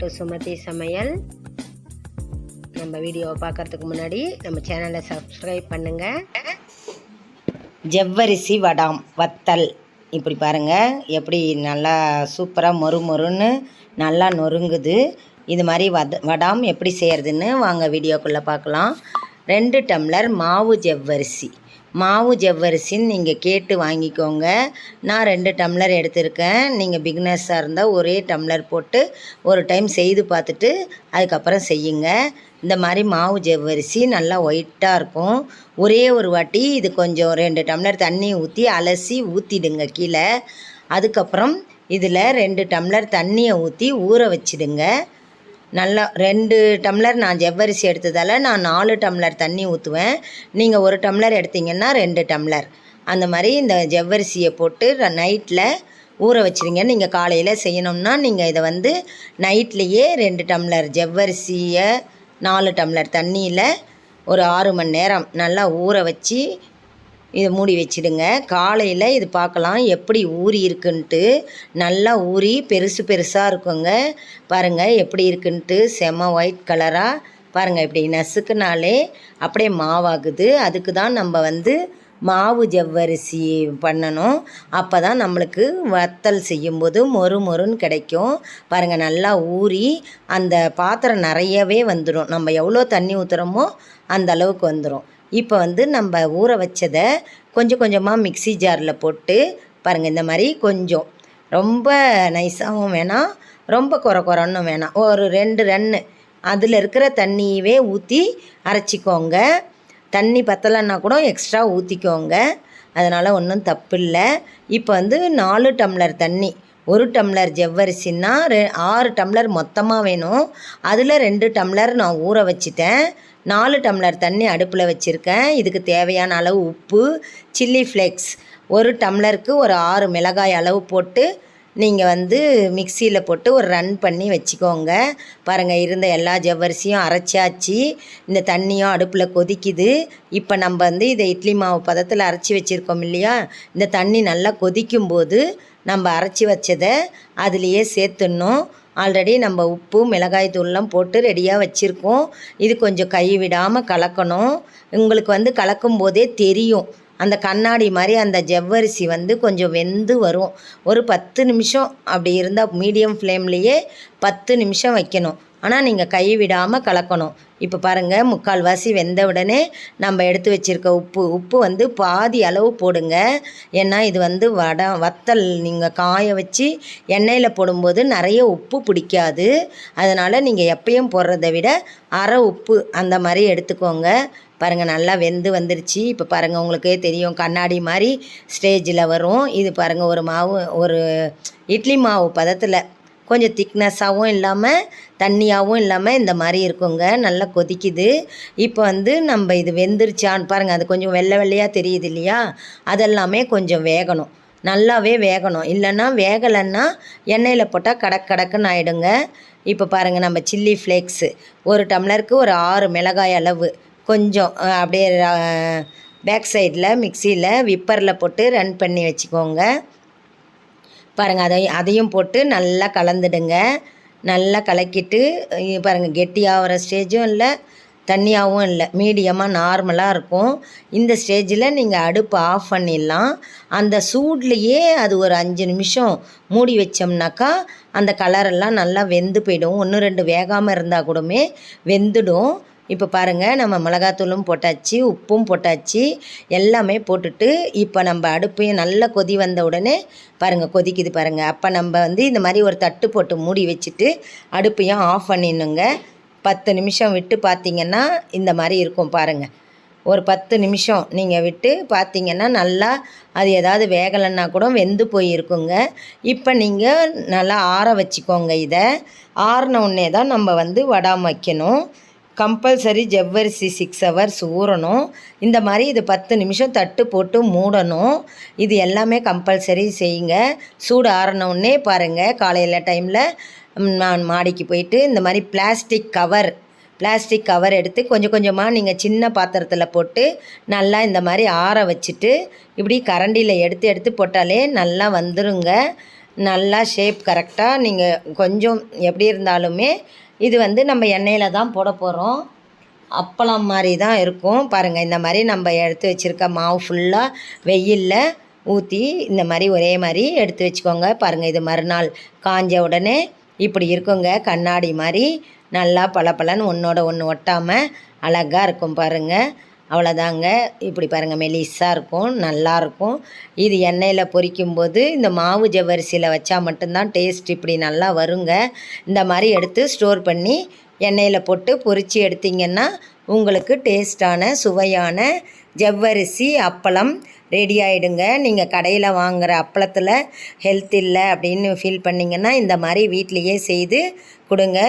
To Sumathi சமையல் நம்ம வீடியோவை பார்க்கறதுக்கு முன்னாடி நம்ம சேனலை சப்ஸ்கிரைப் பண்ணுங்கள் ஜவ்வரிசி வடாம் வத்தல். இப்படி பாருங்கள் எப்படி நல்லா சூப்பராக மொறு மொறுன்னு நல்லா நொறுங்குது. இது மாதிரி வத வடாம் எப்படி செய்கிறதுன்னு வாங்க வீடியோக்குள்ளே பார்க்கலாம். ரெண்டு டம்ளர் மாவு ஜவ்வரிசி. மாவு ஜவ்வரிசின்னு நீங்கள் கேட்டு வாங்கிக்கோங்க. நான் ரெண்டு டம்ளர் எடுத்திருக்கேன். நீங்கள் பிக்னஸ்ஸாக இருந்தால் ஒரே டம்ளர் போட்டு ஒரு டைம் செய்து பார்த்துட்டு அதுக்கப்புறம் செய்யுங்க. இந்த மாதிரி மாவு ஜவ்வரிசி நல்லா ஒயிட்டாக இருக்கும். ஒரே ஒரு வாட்டி இது கொஞ்சம் ரெண்டு டம்ளர் தண்ணி ஊற்றி அலசி ஊற்றிடுங்க கீழே. அதுக்கப்புறம் இதில் ரெண்டு டம்ளர் தண்ணியை ஊற்றி ஊற வச்சிடுங்க. நல்லா ரெண்டு டம்ளர் நான் ஜவ்வரிசி எடுத்ததால் நான் நாலு டம்ளர் தண்ணி ஊற்றுவேன் நீங்கள் ஒரு டம்ளர் எடுத்தீங்கன்னா ரெண்டு டம்ளர். அந்த மாதிரி இந்த ஜவ்வரிசியை போட்டு நைட்டில் ஊற வச்சுருங்க. நீங்கள் காலையில் செய்யணும்னா நீங்கள் இதை வந்து நைட்லேயே ரெண்டு டம்ளர் ஜவ்வரிசியை நாலு டம்ளர் தண்ணியில் ஒரு ஆறு மணி நேரம் நல்லா ஊற வச்சு இதை மூடி வச்சிடுங்க. காலையில் இது பார்க்கலாம் எப்படி ஊறி இருக்குன்ட்டு. நல்லா ஊறி பெருசு பெருசாக இருக்குங்க. பாருங்கள் எப்படி இருக்குன்ட்டு. செம ஒயிட் கலராக பாருங்கள் இப்படி நசுக்குனாலே அப்படியே மாவாகுது. அதுக்கு தான் நம்ம வந்து மாவு ஜவ்வரிசி பண்ணணும். அப்போ தான் நம்மளுக்கு வத்தல் செய்யும்போது மொறு மொறுன்னு கிடைக்கும். பாருங்கள் நல்லா ஊறி அந்த பாத்திரம் நிறையவே வந்துடும் நம்ம எவ்வளோ தண்ணி ஊற்றுறோமோ அந்த அளவுக்கு வந்துடும் இப்போ வந்து நம்ம ஊற வச்சதை கொஞ்சம் கொஞ்சமாக மிக்சி ஜாரில் போட்டு பாருங்கள் இந்த மாதிரி கொஞ்சம். ரொம்ப நைஸாகவும் வேணாம் ரொம்ப குறை குறைன்னு வேணாம். ஒரு ரெண்டு ரன்னு. அதில் இருக்கிற தண்ணியவே ஊற்றி அரைச்சிக்கோங்க. தண்ணி பத்தலைன்னா கூட எக்ஸ்ட்ரா ஊற்றிக்கோங்க அதனால் ஒன்றும் தப்பு இல்லை இப்போ வந்து நாலு டம்ளர் தண்ணி. ஒரு டம்ளர் ஜவ்வரிசின்னா ரெ ஆறு டம்ளர் மொத்தமாக வேணும். அதில் ரெண்டு டம்ளர் நான் ஊற வச்சுட்டேன். நாலு டம்ளர் தண்ணி அடுப்பில் வச்சுருக்கேன். இதுக்கு தேவையான அளவு உப்பு சில்லி ஃப்ளேக்ஸ். ஒரு டம்ளருக்கு ஒரு ஆறு மிளகாய் அளவு போட்டு நீங்கள் வந்து மிக்சியில் போட்டு ஒரு ரன் பண்ணி வச்சுக்கோங்க. பாருங்கள் இருந்த எல்லா ஜவ்வரிசியும் அரைச்சாச்சு. இந்த தண்ணியும் அடுப்பில் கொதிக்குது. இப்போ நம்ம வந்து இதை இட்லி மாவு பதத்தில் அரைச்சி வச்சுருக்கோம் இல்லையா? இந்த தண்ணி நல்லா கொதிக்கும் போது நம்ம அரைச்சி வச்சதை அதுலேயே சேர்த்துடணும். ஆல்ரெடி நம்ம உப்பு மிளகாய் தூள்லாம் போட்டு ரெடியாக வச்சுருக்கோம். இது கொஞ்சம் கை விடாமல் கலக்கணும். உங்களுக்கு வந்து கலக்கும் போதே தெரியும். அந்த கண்ணாடி மாதிரி அந்த ஜவ்வரிசி வந்து கொஞ்சம் வெந்து வரும். ஒரு பத்து நிமிஷம் அப்படி இருந்தால் மீடியம் ஃப்ளேம்லேயே பத்து நிமிஷம் வைக்கணும். ஆனால் நீங்கள் கை விடாமல் கலக்கணும். இப்போ பாருங்கள் முக்கால்வாசி வெந்த உடனே நம்ம எடுத்து வச்சுருக்க உப்பு. உப்பு வந்து பாதி அளவு போடுங்க. ஏன்னா இது வந்து வடை வத்தல் நீங்கள் காய வச்சு எண்ணெயில் போடும்போது நிறைய உப்பு பிடிக்காது. அதனால் நீங்கள் எப்பயும் போடுறத விட அரை உப்பு அந்த மாதிரி எடுத்துக்கோங்க. பாருங்கள் நல்லா வெந்து வந்துருச்சு. இப்போ பாருங்கள் உங்களுக்கே தெரியும் கண்ணாடி மாதிரி ஸ்டேஜில் வரும். இது பாருங்கள் ஒரு மாவு ஒரு இட்லி மாவு பதத்தில். கொஞ்சம் திக்னஸாகவும் இல்லாமல் தண்ணியாகவும் இல்லாமல் இந்த மாதிரி இருக்குங்க. நல்லா கொதிக்குது. இப்போ வந்து நம்ம இது வெந்துருச்சான்னு பாருங்கள் அது கொஞ்சம் வெள்ளை வெள்ளையாக தெரியுது இல்லையா? அதெல்லாமே கொஞ்சம் வேகணும். நல்லாவே வேகணும். இல்லைன்னா வேகலைன்னா எண்ணெயில் போட்டால் கடக் கடக்குன்னு ஆகிடுங்க இப்போ பாருங்கள் நம்ம சில்லி ஃப்ளேக்ஸு. ஒரு டம்ளருக்கு ஒரு ஆறு மிளகாய் அளவு. கொஞ்சம் அப்படியே பேக் சைடில் மிக்சியில் விப்பரில் போட்டு ரன் பண்ணி வச்சுக்கோங்க. பாருங்கள் அதையும் அதையும் போட்டு நல்லா கலந்துடுங்க. நல்லா கலக்கிட்டு பாருங்கள் கெட்டியாகிற ஸ்டேஜும் இல்லை தண்ணியாகவும் இல்லை மீடியமாக நார்மலாக இருக்கும். இந்த ஸ்டேஜில் நீங்கள் அடுப்பு ஆஃப் பண்ணிடலாம். அந்த சூட்லேயே அது ஒரு அஞ்சு நிமிஷம் மூடி வச்சோம்னாக்கா அந்த கலரெல்லாம் நல்லா வெந்து போயிடும். ஒன்று ரெண்டு வேகாமல் இருந்தால் கூடமே வெந்துடும். இப்போ பாருங்கள் நம்ம மிளகாத்தூளும் போட்டாச்சு உப்பும் போட்டாச்சு எல்லாமே போட்டுட்டு இப்போ நம்ம அடுப்பையும் நல்லா கொதி வந்த உடனே பாருங்கள் கொதிக்குது பாருங்கள் அப்போ நம்ம வந்து இந்த மாதிரி ஒரு தட்டு போட்டு மூடி வச்சுட்டு அடுப்பையும் ஆஃப் பண்ணிடணுங்க. பத்து நிமிஷம் விட்டு பார்த்தீங்கன்னா இந்த மாதிரி இருக்கும் பாருங்கள் ஒரு பத்து நிமிஷம் நீங்கள் விட்டு பார்த்தீங்கன்னா நல்லா அது ஏதாவது வேகலைன்னா கூட வெந்து போயிருக்குங்க. இப்போ நீங்கள் நல்லா ஆற வச்சுக்கோங்க இதை. ஆறின உடனே தான் நம்ம வந்து வடாமல் வைக்கணும் கம்பல்சரி ஜவ்வரிசி சிக்ஸ் ஹவர்ஸ் ஊறணும். இந்த மாதிரி இது பத்து நிமிஷம் தட்டு போட்டு மூடணும். இது எல்லாமே கம்பல்சரி செய்யுங்க. சூடு ஆறினவுடனே பாருங்கள் காலையில் டைமில் நான் மாடிக்கு போயிட்டு இந்த மாதிரி பிளாஸ்டிக் கவர் பிளாஸ்டிக் கவர் எடுத்து கொஞ்சம் கொஞ்சமாக நீங்கள் சின்ன பாத்திரத்தில் போட்டு நல்லா இந்த மாதிரி ஆற வச்சுட்டு இப்படி கரண்டியில் எடுத்து எடுத்து போட்டாலே நல்லா வந்துருங்க. நல்லா ஷேப் கரெக்டாக நீங்கள் கொஞ்சம் எப்படி இருந்தாலுமே இது வந்து நம்ம எண்ணெயில் தான் போட போகிறோம் அப்பளம் மாதிரி தான் இருக்கும். பாருங்கள் இந்த மாதிரி நம்ம எடுத்து வச்சுருக்க மாவு ஃபுல்லாக வெயிலில் ஊற்றி இந்த மாதிரி ஒரே மாதிரி எடுத்து வச்சுக்கோங்க. பாருங்கள் இது மறுநாள் காஞ்ச உடனே இப்படி இருக்குங்க. கண்ணாடி மாதிரி நல்லா பளபளன்னு ஒன்றோட ஒன்று ஒட்டாமல் அழகாக இருக்கும் பாருங்கள் அவ்வளோதாங்க. இப்படி பாருங்கள் மெலிஸாக இருக்கும் நல்லாயிருக்கும் இது எண்ணெயில் பொரிக்கும்போது இந்த மாவு ஜவ்வரிசியில் வச்சால் மட்டும்தான் டேஸ்ட் இப்படி நல்லா வருங்க. இந்த மாதிரி எடுத்து ஸ்டோர் பண்ணி எண்ணெயில் போட்டு பொரித்து எடுத்தீங்கன்னா உங்களுக்கு டேஸ்டான சுவையான ஜவ்வரிசி அப்பளம் ரெடி ஆகிடுங்க நீங்கள் கடையில் வாங்குகிற அப்பளத்தில் ஹெல்த் இல்லை அப்படின்னு ஃபீல் பண்ணிங்கன்னா இந்த மாதிரி வீட்லேயே செய்து கொடுங்க.